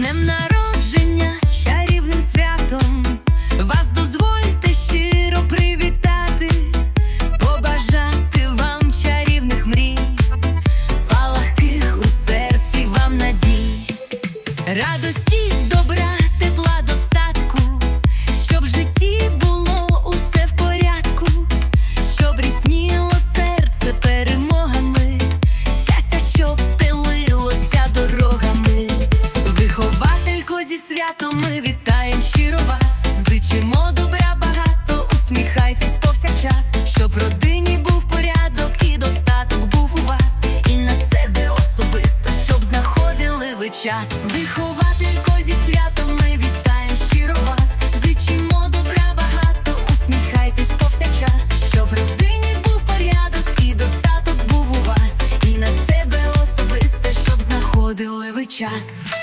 днем народження з чарівним святом. Вас дозвольте щиро привітати, побажати вам чарівних мрій, палахких у серці вам надій, радості, святом ми вітаємо щиро вас. Зичимо добра багато, усміхайтесь повсякчас, щоб в родині був порядок і достаток був у вас, і на себе особисто, щоб знаходили ви час. Вихователько зі святом ми вітаємо щиро вас. Зичимо добра багато, усміхайтесь повсякчас, щоб родині був порядок і достаток був у вас, і на себе особисто, щоб знаходили ви час.